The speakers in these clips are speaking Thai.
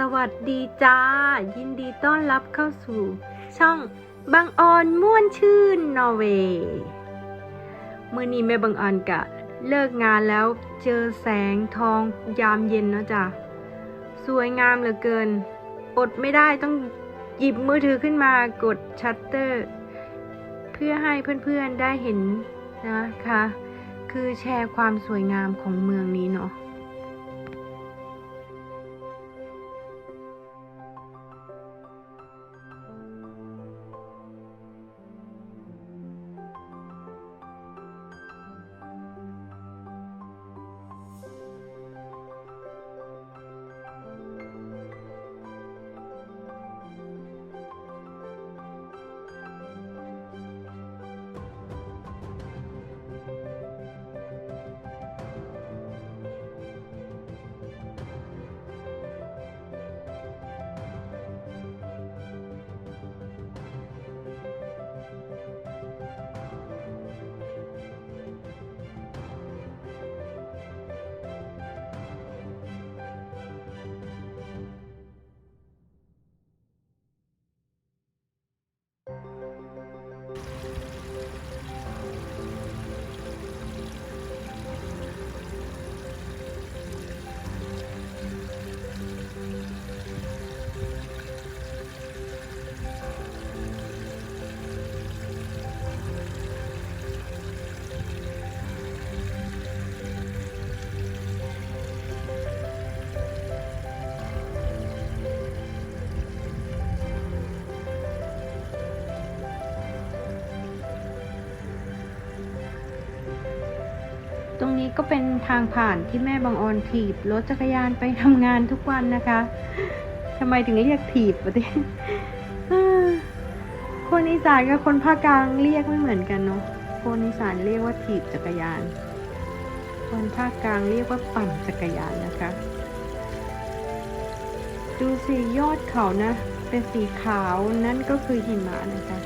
สวัสดีจ้า ยินดีต้อนรับเข้าสู่ ช่องบังออนม่วนชื่นนอร์เวย์มื่อนี้แม่บังออนกะ เลิกงานแล้วเจอแสงทองยามเย็นเนาะจ้ะสวยงามเหลือเกิน อดไม่ได้ต้องหยิบมือถือขึ้นมากดชัตเตอร์ เพื่อให้เพื่อนๆได้เห็นนะคะ คือแชร์ความสวยงามของเมืองนี้เนาะ รงนี้ก็เป็นทางผ่านที่แม่บางออนถีบรถจักรยานไปทำงานทุกวันนะคะทำไมถึงเรียกถีบวะเีคนอีสานกับคนภาคกลางเรียกไม่เหมือนกันเนาะคนอีสานเรียกว่าถีบจักรยาน คนภาคกลางเรียกว่าปั่นจักรยานนะคะ ดูสิยอดเขานะ เป็นสีขาวนั่นก็คือหิมะนะคะ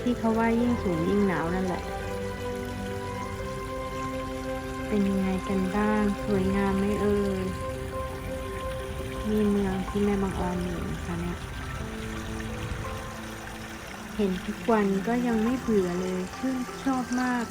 ที่เขาว่ายิ่งสูงยิ่งหนาวนั่นแหละ เป็นยังไงกันบ้าง สวยงามไหมเอ่ยมีเมืองที่แม่บางออนอยู่นะคะเนี่ย เห็นทุกวันก็ยังไม่เบื่อเลยชื่นชอบมาก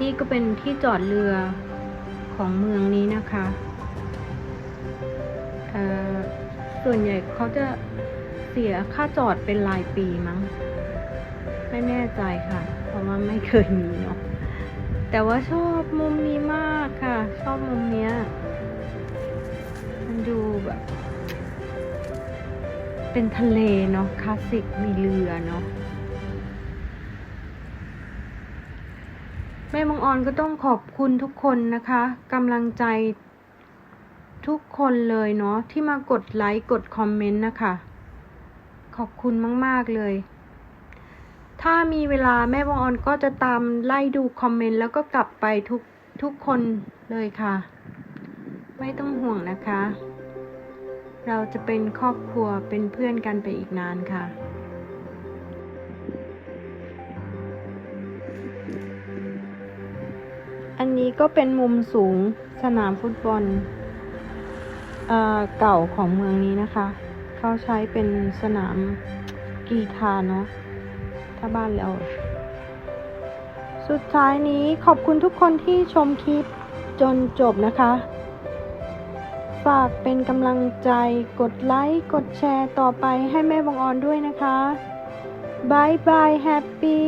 นี่ก็เป็นที่จอดเรือของเมืองนี้นะคะอ่อส่วนใหญ่เขาจะเสียค่าจอดเป็นรายปีมั้ง ไม่แน่ใจค่ะ เพราะว่าไม่เคยมีเนาะแต่ว่าชอบมุมนี้มากค่ะ ชอบมุมเนี้ย มันดูแบบ เป็นทะเลเนาะคลาสสิกมีเรือเนาะ ออนก็ต้องขอบคุณทุกคนนะคะกำลังใจทุกคนเลยเนาะที่มากดไลค์กดคอมเมนต์นะคะ ขอบคุณมาก ๆ เลย ถ้ามีเวลาแม่บังออนก็จะตามไล่ดูคอมเมนต์แล้วก็กลับไปทุกทุกคนเลยค่ะ ไม่ต้องห่วงนะคะ เราจะเป็นครอบครัวเป็นเพื่อนกันไปอีกนานค่ะ อันนี้ก็เป็นมุมสูงสนามฟุตบอลเอเก่าของเมืองนี้นะคะ เขาใช้เป็นสนามกีฬาเนาะ ถ้าบ้านเรา สุดท้ายนี้ขอบคุณทุกคนที่ชมคลิปจนจบนะคะ ฝากเป็นกำลังใจ กดไลค์ กดแชร์ต่อไปให้แม่บางออนด้วยนะคะบายบายแฮปปี้